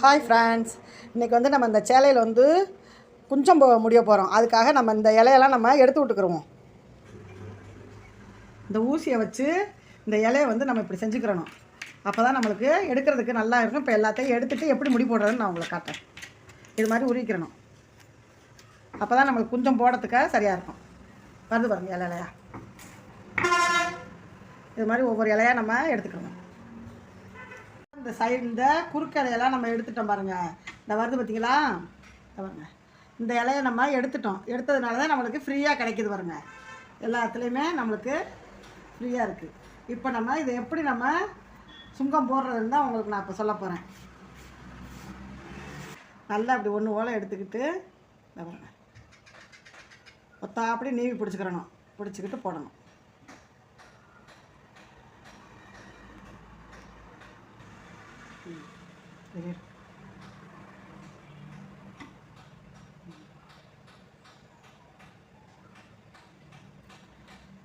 Hi friends இன்றைக்கி வந்து நம்ம இந்த சேலையில் வந்து குஞ்சம் போ- முடிய போகிறோம் அதுக்காக நம்ம இந்த இலையெல்லாம் நம்ம எடுத்து விட்டுக்கிறோம் இந்த ஊசியை வச்சு இந்த இலையை வந்து நம்ம இப்படி செஞ்சுக்கிறணும். அப்போ தான் நம்மளுக்கு எடுக்கிறதுக்கு நல்லா இருக்கும். இப்போ எல்லாத்தையும் எடுத்துகிட்டு எப்படி முடி போடுறதுன்னு நான் உங்களுக்கு காட்டுறேன். இது மாதிரி உரிக்கிறணும் அப்போ தான் நம்மளுக்கு குஞ்சம் போடுறதுக்காக சரியாக இருக்கும். வருது பாருங்கள் இலை இலையா இது மாதிரி ஒவ்வொரு இலையாக நம்ம எடுத்துக்கணும் இந்த சைடு இந்த குறுக்கு இலையெல்லாம் நம்ம எடுத்துட்டோம் பாருங்கள் இந்த வருது பார்த்தீங்களா பாருங்க. இந்த இலையை நம்ம எடுத்துட்டோம். எடுத்ததுனால தான் நம்மளுக்கு ஃப்ரீயாக கிடைக்குது பாருங்க. எல்லாத்துலேயுமே நம்மளுக்கு ஃப்ரீயாக இருக்குது இப்போ நம்ம இதை எப்படி நம்ம சுங்கம் போடுறதுன்னு தான் உங்களுக்கு நான் இப்போ சொல்ல போகிறேன் நல்லா அப்படி ஒன்று ஓலை எடுத்துக்கிட்டு பாருங்க. ஒத்தா அப்படி நீவி பிடிச்சிக்கிறணும். பிடிச்சிக்கிட்டு போடணும்.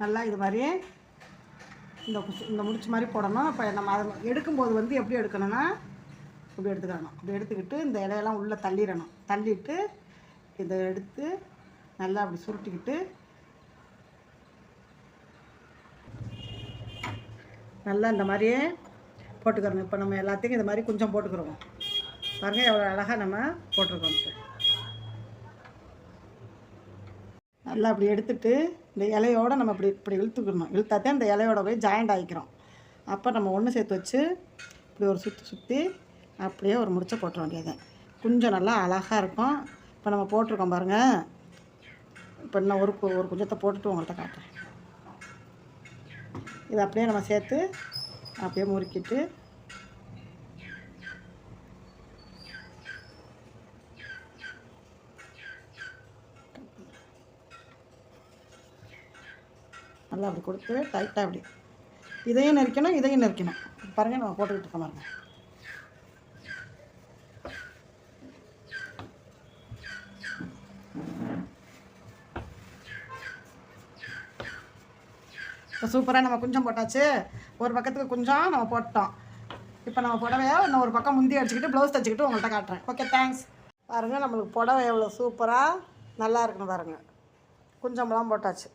நல்லா இது மாதிரி இந்த இந்த முடிச்சு மாதிரி போடணும். இப்போ நம்ம அதை எடுக்கும்போது வந்து எப்படி எடுக்கணும்னா இப்படி எடுத்துக்கணும். இப்படி எடுத்துக்கிட்டு இந்த இலையெல்லாம் உள்ளே தள்ளிடணும். தள்ளிட்டு இதை எடுத்து நல்லா அப்படி சுருட்டிக்கிட்டு நல்லா இந்த மாதிரியே போட்டுக்கிறோம். இப்போ நம்ம எல்லாத்தையும் இது மாதிரி கொஞ்சம் போட்டுக்கிறோம். பாருங்கள் எவ்வளோ அழகாக நம்ம போட்டிருக்கோம்ட்டு நல்லா அப்படி எடுத்துட்டு இந்த இலையோட நம்ம இப்படி இப்படி இழுத்துக்கணும். இழுத்தாத்தே இந்த இலையோட போய் ஜாயிண்ட் ஆகிக்கிறோம் அப்போ நம்ம ஒன்று சேர்த்து வச்சு இப்படி ஒரு சுற்றி சுற்றி அப்படியே ஒரு முடிச்ச போட்டுற வேண்டியது கொஞ்சம் நல்லா அழகாக இருக்கும். இப்போ நம்ம போட்டிருக்கோம் பாருங்கள் இப்போ இன்னும் ஒரு கு- ஒரு குஞ்சத்தை போட்டுட்டு உங்கள்கிட்ட காட்டுறேன். இதை அப்படியே நம்ம சேர்த்து அப்படியே முறுக்கிட்டு நல்லா அப்படி கொடுத்து டைட்டாக அப்படி. இதையும் நெரிக்கணும் இதையும் நெரிக்கணும் பாருங்கள் நம்ம போட்டுக்கிட்டு இருக்கோம் பாருங்கள் இப்போ சூப்பராக நம்ம குஞ்சம் போட்டாச்சு. ஒரு பக்கத்துக்கு குஞ்சம் நம்ம போட்டோம். இப்போ நம்ம புடவைய இன்னும் ஒரு பக்கம் முந்தி அடிச்சுக்கிட்டு ப்ளவுஸ் தச்சுக்கிட்டு உங்கள்கிட்ட காட்டுறேன். ஓகே தேங்க்ஸ் பாருங்கள் நம்மளுக்கு புடவை எவ்வளோ சூப்பராக நல்லா இருக்குன்னு பாருங்கள் குஞ்சம்லாம் போட்டாச்சு.